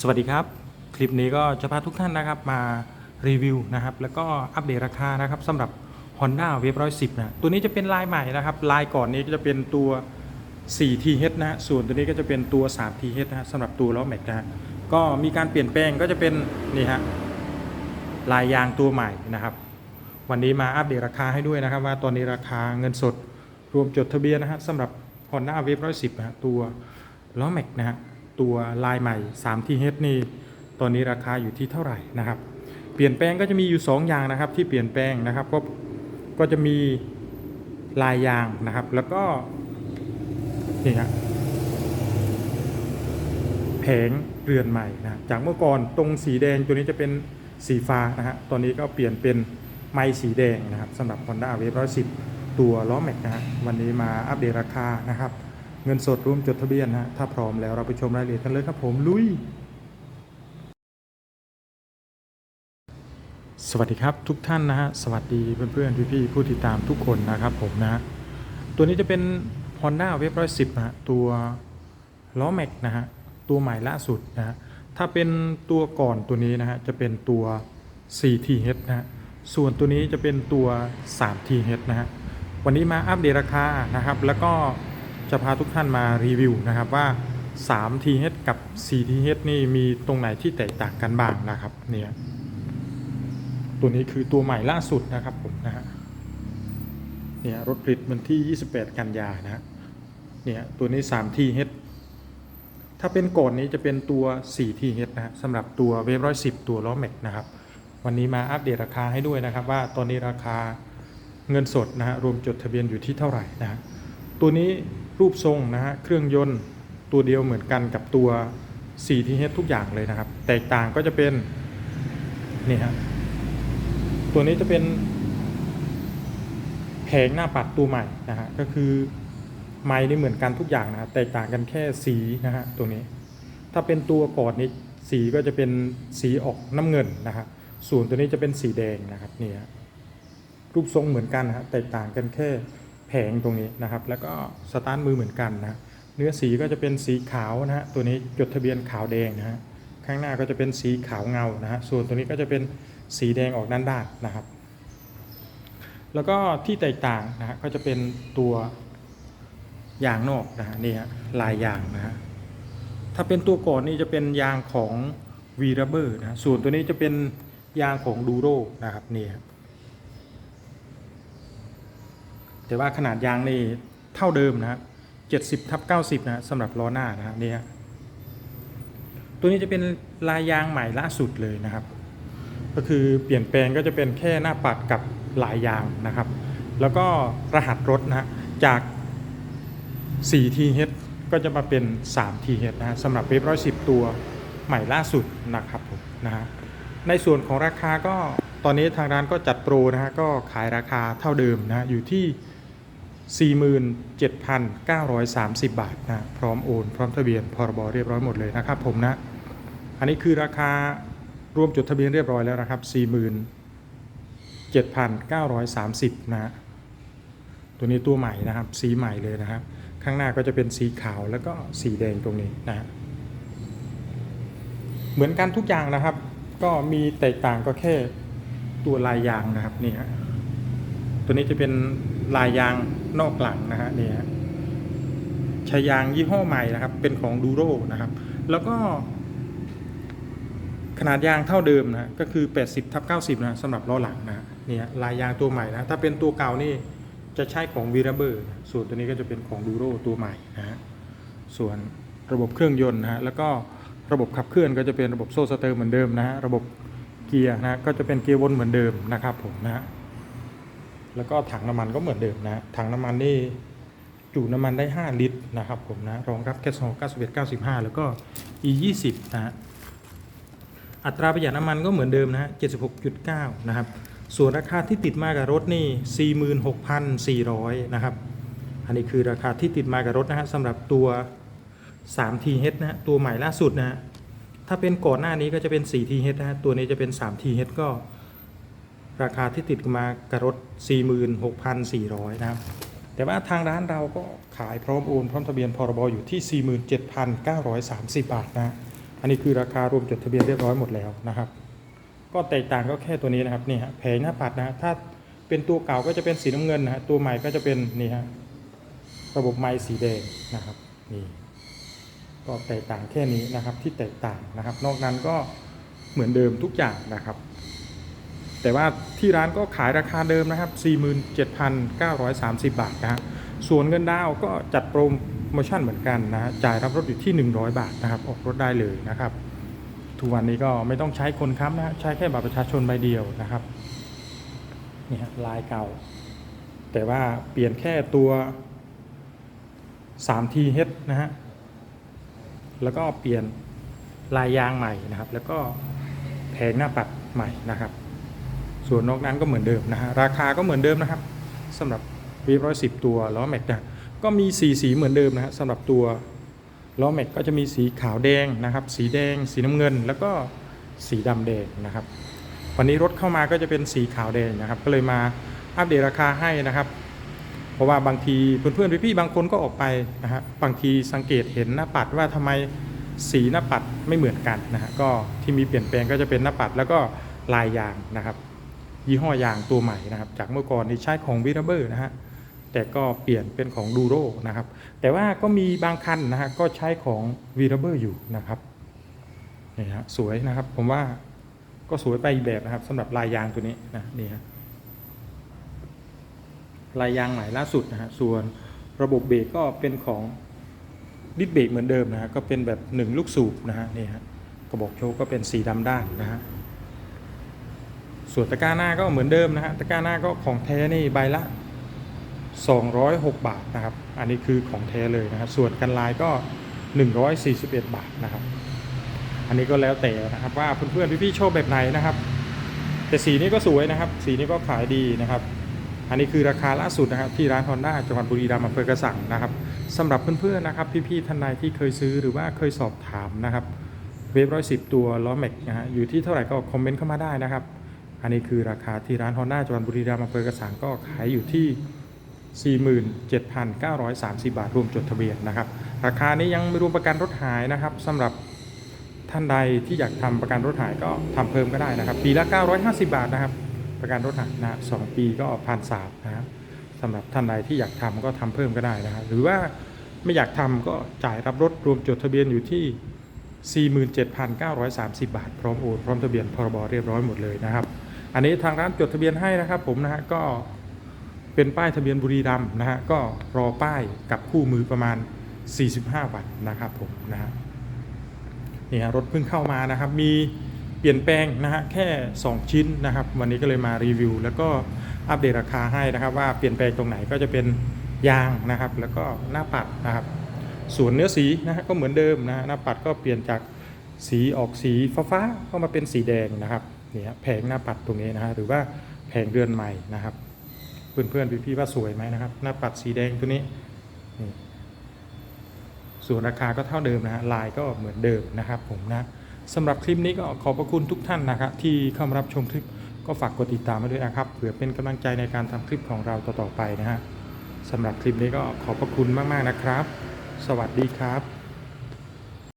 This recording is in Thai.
สวัสดีครับ คลิปนี้ก็จะพาทุกท่านนะครับมารีวิวนะครับแล้วก็อัปเดตราคานะครับสำหรับ Honda w a v 110นะตัวนี้จะเป็นลายใหม่นะครับลายก่อนนี้ก็จะเป็นตัว 4TH นะฮะส่วนตัวนี้ก็จะเป็นตัว 3TH นะฮะสำหรับตัวล้อแม็กนะฮะก็มีการเปลี่ยนแปลงก็จะเป็นนี่ฮะลายยางตัวใหม่นะครับ วันนี้มาอัปเดตราคาให้ด้วยนะครับ ว่าตอนนี้ราคาเงินสดรวมจดทะเบียนนะฮะสำหรับ Honda w a v 110นะตัวล้อแม็กนะฮะ ตัวลายใหม่ 3TH นี่ตอนนี้ราคาอยู่ที่เท่าไหร่นะครับ เปลี่ยนแปลงก็จะมีอยู่ 2 อย่างนะครับ ที่เปลี่ยนแปลงนะครับก็ก็จะมีลายยางนะครับ แล้วก็นี่ฮะแผงเรือนใหม่นะจากเมื่อก่อนตรงสีแดงตัวนี้จะเป็นสีฟ้านะฮะตอนนี้ก็เปลี่ยนเป็นไม้สีแดงนะครับสำหรับ Honda w a v 110 ตัวล้อแม็กนะฮะวันนี้มาอัปเดตราคานะครับ เงินสดรวมจดทะเบียนนะฮะถ้าพร้อมแล้วเราไปชมรายละเอียดกันเลยครับผมลุย สวัสดีครับทุกท่านนะฮะสวัสดีเพื่อนๆพี่ๆผู้ติดตามทุกคนนะครับผมนะฮะตัวนี้จะเป็น Honda w a v 110นะฮะตัวล้อแม็กนะฮะตัวใหม่ล่าสุดนะฮะถ้าเป็นตัวก่อนตัวนี้นะฮะจะเป็นตัว 4TH นะฮะส่วนตัวนี้จะเป็นตัว 3TH นะฮะวันนี้มาอัปเดตราคานะครับ แล้วก็ จะพาทุกท่านมารีวิวนะครับว่า 3TH กับ 4TH นี่มีตรงไหนที่แตกต่างกันบ้างนะครับเนี่ยตัวนี้คือตัวใหม่ล่าสุดนะครับผมนะฮะเนี่ยรถผลิตวันที่ 28 กันยานะเนี่ยตัวนี้ 3TH ถ้าเป็นก่อนนี้จะเป็นตัว 4TH นะฮะสำหรับตัวเวฟร้อยสิตัวล้อแม็กนะครับวันนี้มาอัปเดตราคาให้ด้วยนะครับ ว่าตอนนี้ราคาเงินสดนะฮะรวมจดทะเบียนอยู่ที่เท่าไหร่นะฮะตัวนี้ รูปทรงนะฮะเครื่องยนต์ตัวเดียวเหมือนกันกับตัว 4TH ทุกอย่างเลยนะครับ แตกต่างก็จะเป็นนี่ฮะตัวนี้จะเป็นแผงหน้าปัดตัวใหม่นะฮะก็คือไม้นี่เหมือนกันทุกอย่างนะแตกต่างกันแค่สีนะฮะตัวนี้ ถ้าเป็นตัวกอนนี้สีก็จะเป็นสีออกน้ำเงินนะครับส่วนตัวนี้จะเป็นสีแดงนะครับนี่ฮะรูปทรงเหมือนกันนะฮะแตกต่างกันแค่ แผงตรงนี้นะครับ แล้วก็สตาร์ทมือเหมือนกันนะเนื้อสีก็จะเป็นสีขาวนะฮะตัวนี้จดทะเบียนขาวแดงนะฮะข้างหน้าก็จะเป็นสีขาวเงานะฮะส่วนตัวนี้ก็จะเป็นสีแดงออกด้านด้านนะครับ แล้วก็ที่แตกต่างนะฮะก็จะเป็นตัวยางนอกนะฮะนี่ฮะลายยางนะฮะถ้าเป็นตัวก่อนนี่จะเป็นยางของ v r u b b e r นะส่วนตัวนี้จะเป็นยางของ Duro นะครับนี่ครับ แต่ว่าขนาดยางนี่เท่าเดิมนะฮะ70ทับ90นะฮะสำหรับล้อหน้านะนี่ฮะตัวนี้จะเป็นลายยางใหม่ล่าสุดเลยนะครับ ก็คือเปลี่ยนแปลงก็จะเป็นแค่หน้าปัดกับลายยางนะครับ แล้วก็รหัสรถนะจาก 4TH ก็จะมาเป็น 3TH นะฮะสำหรับเว็บ110 ตัวใหม่ล่าสุดนะครับผมนะฮะในส่วนของราคาก็ตอนนี้ทางร้านก็จัดโปรนะฮะก็ขายราคาเท่าเดิมนะอยู่ที่ 47,930 บาทนะพร้อมโอน พร้อมทะเบียนพรบเรียบร้อยหมดเลยนะครับผมนะ อันนี้คือราคารวมจดทะเบียนเรียบร้อยแล้วนะครับ 47,930นะฮะตัวนี้ตัวใหม่นะครับ สีใหม่เลยนะครับ ข้างหน้าก็จะเป็นสีขาวแล้วก็สีแดงตรงนี้นะเหมือนกันทุกอย่างนะครับ ก็มีแตกต่างก็แค่ตัวลายยางนะครับนี่ฮะตัวนี้จะเป็น ลายยางนอกหลังนะฮะนี่ฮะช้ยางยี่ห้อใหม่นะครับ เป็นของดูโรนะครับ แล้วก็ ขนาดยางเท่าเดิมนะก็คือ 80ทับ90นะสำหรับล้อหลังนะเนี่ยลายยางตัวใหม่นะถ้าเป็นตัวเก่านี่จะใช้ของวีรเบอร์ส่วนตัวนี้ก็จะเป็นของดูโรตัวใหม่นะฮะส่วนระบบเครื่องยนต์นะฮะแล้วก็ระบบขับเคลื่อนก็จะเป็นระบบโซ่สเตอร์เหมือนเดิมนะฮะระบบเกียร์นะก็จะเป็นเกียร์วนเหมือนเดิมนะครับผมนะฮะ แล้วก็ถังน้ำมันก็เหมือนเดิมนะถังน้ำมันนี่จุน้ำมันได้ 5 ลิตรนะครับผมนะรองรับแก๊สโซ91 95 แล้วก็ E 20นะฮะอัตราประหยัดน้ำมันก็เหมือนเดิมนะฮะ76.9 นะครับ ส่วนราคาที่ติดมากับรถนี่ 46,400 นะครับ อันนี้คือราคาที่ติดมากับรถนะฮะสำหรับตัว 3TH นะฮะตัวใหม่ล่าสุดนะฮะถ้าเป็นก่อนหน้านี้ก็จะเป็น 4TH นะฮะตัวนี้จะเป็น 3TH ก็ ราคาที่ติดมากับรถ 46,400 นะครับ แต่ว่าทางร้านเราก็ขายพร้อมโอนพร้อมทะเบียนพรบอยู่ที่ 47,930 บาทนะ อันนี้คือราคารวมจดทะเบียนเรียบร้อยหมดแล้วนะครับ ก็แตกต่างก็แค่ตัวนี้นะครับนี่ฮะแผงหน้าปัดนะถ้าเป็นตัวเก่าก็จะเป็นสีน้ำเงินนะฮะตัวใหม่ก็จะเป็นนี่ฮะระบบไม้สีแดงนะครับนี่ก็แตกต่างแค่นี้นะครับที่แตกต่างนะครับ นอกนั้นก็เหมือนเดิมทุกอย่างนะครับ แต่ว่าที่ร้านก็ขายราคาเดิมนะครับ 47,930 บาทนะฮะส่วนเงินดาวก็จัดโปรโมชั่นเหมือนกันนะ จ่ายรับรถอยู่ที่ 100 บาทนะครับ ออกรถได้เลยนะครับ ทุกวันนี้ก็ไม่ต้องใช้คนค้ำนะฮะใช้แค่บัตรประชาชนใบเดียวนะครับนี่ฮะลายเก่า แต่ว่าเปลี่ยนแค่ตัว 3T H นะฮะ แล้วก็เปลี่ยนลายยางใหม่นะครับ แล้วก็แผงหน้าปัดใหม่นะครับ ส่วนนอกนั้นก็เหมือนเดิมนะฮะราคาก็เหมือนเดิมนะครับสำหรับวีร้อยสิบตัวล้อแม็กนะก็มีสีสีเหมือนเดิมนะฮะสำหรับตัวล้อแม็กก็จะมีสีขาวแดงนะครับ สีแดง สีน้ำเงิน แล้วก็สีดำแดงนะครับ วันนี้รถเข้ามาก็จะเป็นสีขาวแดงนะครับ ก็เลยมาอัปเดตราคาให้นะครับ เพราะว่าบางทีเพื่อนๆพี่ๆบางคนก็ออกไปนะฮะบางทีสังเกตเห็นหน้าปัดว่าทำไมสีหน้าปัดไม่เหมือนกันนะฮะก็ที่มีเปลี่ยนแปลงก็จะเป็นหน้าปัดแล้วก็ลายยางนะครับ ยี่ห้อยางตัวใหม่นะครับ จากเมื่อก่อนที่ใช้ของวิรเบอร์นะฮะแต่ก็เปลี่ยนเป็นของดูโรนะครับ แต่ว่าก็มีบางคันนะฮะก็ใช้ของวีรเบอร์อยู่นะครับนี่ฮะสวยนะครับผมว่าก็สวยไปอีกแบบนะครับสำหรับลายยางตัวนี้นะนี่ฮะลายยางใหม่ล่าสุดนะฮะส่วนระบบเบรกก็เป็นของดิสเบรกเหมือนเดิมนะฮะก็เป็นแบบหนึ่งลูกสูบนะฮะนี่ฮะกระบอกโชว์ก็เป็นสีดำด้านนะฮะ ส่วนตะกร้าหน้าก็เหมือนเดิมนะฮะตะกร้าหน้าก็ของแท้นี่ใบละ 206 บาทนะครับ อันนี้คือของแท้เลยนะครับ ส่วนกันลายก็ 141 บาทนะครับ อันนี้ก็แล้วแต่นะครับว่าเพื่อนๆพี่ๆชอบแบบไหนนะครับ แต่สีนี้ก็สวยนะครับ สีนี้ก็ขายดีนะครับ อันนี้คือราคาล่าสุดนะครับที่ร้านฮอนด้าจังหวัดบุรีรัมย์อำเภอกระสังนะครับสำหรับเพื่อนๆนะครับพี่ๆท่านใดที่เคยซื้อหรือว่าเคยสอบถามนะครับเวฟร้อยสิบตัวล้อแม็กนะฮะอยู่ที่เท่าไหร่ก็คอมเมนต์เข้ามาได้นะครับ อันนี้คือราคาที่ร้านฮอนด้าจังหวัดบุรีรัมย์อำเภอกระสังก็ขายอยู่ที่ 47,930 บาทรวมจดทะเบียนนะครับ ราคานี้ยังไม่รวมประกันรถหายนะครับสำหรับท่านใดที่อยากทำประกันรถหายก็ทำเพิ่มก็ได้นะครับ ปีละ 950 บาทนะครับ ประกันรถหายนะสองปีก็พันสามนะครับสำหรับท่านใดที่อยากทำก็ทำเพิ่มก็ได้นะครับ หรือว่าไม่อยากทำก็จ่ายรับรถรวมจดทะเบียนอยู่ที่ 47,930 บาท พร้อมโอนพร้อมทะเบียนพรบเรียบร้อยหมดเลยนะครับ อันนี้ทางร้านจดทะเบียนให้นะครับ ผมนะฮะก็เป็นป้ายทะเบียนบุรีรัมย์นะฮะก็รอป้ายกับคู่มือประมาณ 45 วันนะครับผมนะฮะนี่ฮะรถเพิ่งเข้ามานะครับ มีเปลี่ยนแปลงนะฮะแค่ 2 ชิ้นนะครับ วันนี้ก็เลยมารีวิว แล้วก็อัปเดตราคาให้นะครับ ว่าเปลี่ยนแปลงตรงไหนก็จะเป็นยางนะครับ แล้วก็หน้าปัดนะครับ ส่วนเนื้อสีนะฮะก็เหมือนเดิมนะฮะหน้าปัดก็เปลี่ยนจากสีออกสีฟ้าๆก็มาเป็นสีแดงนะครับ นี่ฮะแผงหน้าปัดตรงนี้นะฮะหรือว่าแผงเรือนใหม่นะครับ เพื่อนๆพี่ๆว่าสวยไหมนะครับ หน้าปัดสีแดงตัวนี้นี่ส่วนราคาก็เท่าเดิมนะฮะลายก็เหมือนเดิมนะครับ ผมนะสำหรับคลิปนี้ก็ขอบพระคุณทุกท่านนะครับ ที่เข้ามารับชมคลิปก็ฝากกดติดตามมาด้วยนะครับเผื่อเป็นกำลังใจในการทำคลิปของเราต่อๆไปนะฮะสำหรับคลิปนี้ก็ขอบพระคุณมากๆนะครับ สวัสดีครับ